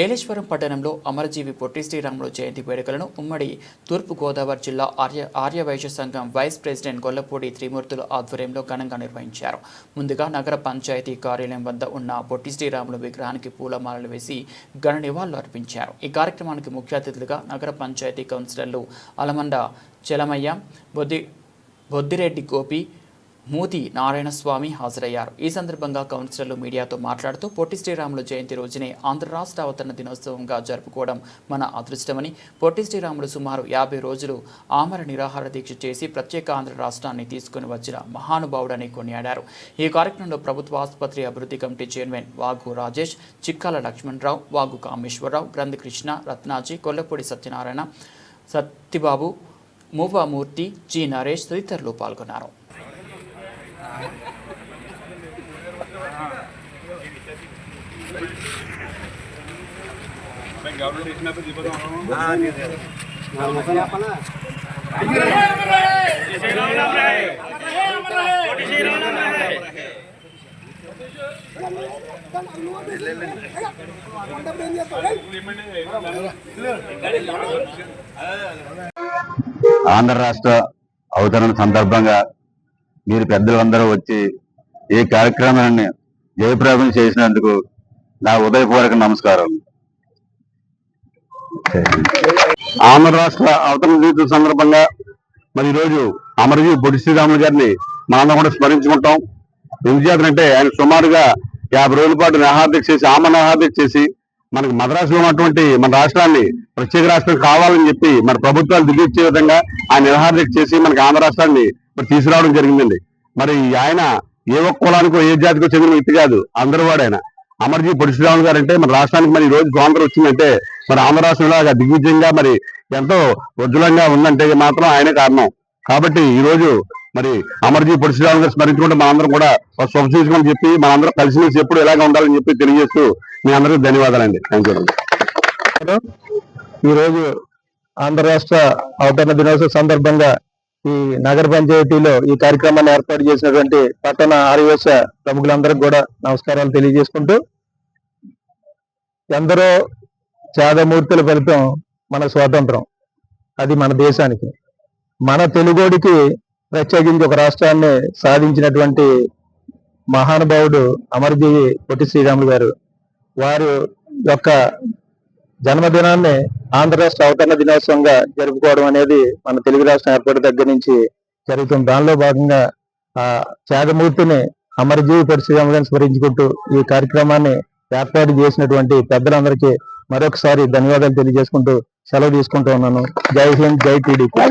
ఏలేశ్వరం పట్టణంలో అమరజీవి పొట్టి శ్రీరాములు జయంతి వేడుకలను ఉమ్మడి తూర్పుగోదావరి జిల్లా ఆర్య ఆర్యవైశ్య సంఘం వైస్ ప్రెసిడెంట్ గొల్లపూడి త్రిమూర్తుల ఆధ్వర్యంలో ఘనంగా నిర్వహించారు. ముందుగా నగర పంచాయతీ కార్యాలయం వద్ద ఉన్న పొట్టి శ్రీరాములు విగ్రహానికి పూలమాలలు వేసి ఘన నివాళులు అర్పించారు. ఈ కార్యక్రమానికి ముఖ్య అతిథులుగా నగర పంచాయతీ కౌన్సిలర్లు అలమండ చెలమయ్య బొద్ది బొద్దిరెడ్డి గోపి మూతి నారాయణ స్వామి హాజరయ్యారు. ఈ సందర్భంగా కౌన్సిలర్లు మీడియాతో మాట్లాడుతూ పొట్టి శ్రీరాములు జయంతి రోజునే ఆంధ్ర రాష్ట్ర అవతరణ దినోత్సవంగా జరుపుకోవడం మన అదృష్టమని పొట్టి శ్రీరాములు సుమారు యాభై రోజులు ఆమర నిరాహార దీక్ష చేసి ప్రత్యేక ఆంధ్ర రాష్ట్రాన్ని తీసుకుని వచ్చిన మహానుభావుడని కొనియాడారు. ఈ కార్యక్రమంలో ప్రభుత్వ ఆసుపత్రి అభివృద్ధి కమిటీ చైర్మన్ వాగు రాజేష్ చిక్కాల లక్ష్మణరావు వాగు కామేశ్వరరావు గ్రంథకృష్ణ రత్నాజీ కొల్లపూడి సత్యనారాయణ సత్తిబాబు మూవామూర్తి జి నరేష్ తదితరులు పాల్గొన్నారు. గవర్నమెంట్ ఇచ్చినప్పుడు ఆంధ్ర రాష్ట్ర అవతరణ సందర్భంగా మీరు పెద్దలందరూ వచ్చి ఈ కార్యక్రమాన్ని జయప్రదం చేసినందుకు నా ఉదయపూర్వక నమస్కారం. ఆంధ్ర రాష్ట్ర అవతరణ దినోత్సవం సందర్భంగా మరి ఈరోజు అమరజీవి బొడి శ్రీరాములు గారిని మనందరం కూడా స్మరించుకుంటాం. ఎందుచేతంటే ఆయన సుమారుగా యాభై రోజుల పాటు నిహార్దీక్ష చేసి ఆమ నిహార్దీక్ష చేసి మనకి మద్రాసులో ఉన్నటువంటి మన రాష్ట్రాన్ని ప్రత్యేక రాష్ట్రం కావాలని చెప్పి మన ప్రభుత్వాలు దిగిచ్చే విధంగా ఆయన నిరాహారదీక్ష చేసి మనకి ఆంధ్ర రాష్ట్రాన్ని మరి తీసుకురావడం జరిగిందండి. మరి ఆయన ఏ ఒక్క కులానికో ఏ జాతికో చెందిన వ్యక్తి కాదు. అందరూ వాడు ఆయన. అమర్జీ పరశురాములు గారు అంటే మన రాష్ట్రానికి మరి ఈ రోజు స్వాతంత్రం వచ్చిందంటే మరి ఆంధ్ర రాష్ట్రంలో దిగ్విజయంగా మరి ఎంతో ఉజ్వలంగా ఉందంటే మాత్రం ఆయనే కారణం. కాబట్టి ఈ రోజు మరి అమర్జీ పరశురాములు గారు స్మరించుకుంటే మనందరం కూడా ఒక చెప్పి సూచకం చెప్పి మనందరం కలిసిమెలిసి ఎప్పుడు ఎలాగ ఉండాలని చెప్పి తెలియజేస్తూ మీ అందరికీ ధన్యవాదాలండి. థ్యాంక్ యూ ఈ రోజు ఆంధ్ర రాష్ట్ర అవతరణ దినోత్సవ సందర్భంగా ఈ నగర పంచాయతీలో ఈ కార్యక్రమాన్ని ఏర్పాటు చేసినటువంటి పట్టణ ఆర్యవేశ ప్రముఖులందరికీ కూడా నమస్కారాలు తెలియజేసుకుంటూ ఎందరో త్యాగమూర్తుల ఫలితం మన స్వాతంత్రం. అది మన దేశానికి. మన తెలుగోడికి ప్రత్యేకించి ఒక రాష్ట్రాన్ని సాధించినటువంటి మహానుభావుడు అమరజీవి పొట్టి శ్రీరాములు గారు. వారు యొక్క జన్మదినాన్ని ఆంధ్ర రాష్ట్ర అవతరణ దినోత్సవంగా జరుపుకోవడం అనేది మన తెలుగు రాష్ట్రం ఏర్పాటు దగ్గర నుంచి జరుగుతుంది దానిలో భాగంగా ఆ త్యాగమూర్తిని అమరజీవి పరిశ్రమ స్మరించుకుంటూ ఈ కార్యక్రమాన్ని ఏర్పాటు చేసినటువంటి పెద్దలందరికీ మరొకసారి ధన్యవాదాలు తెలియజేసుకుంటూ సెలవు తీసుకుంటూ ఉన్నాను. జై హింద్ జై టీడీపీ.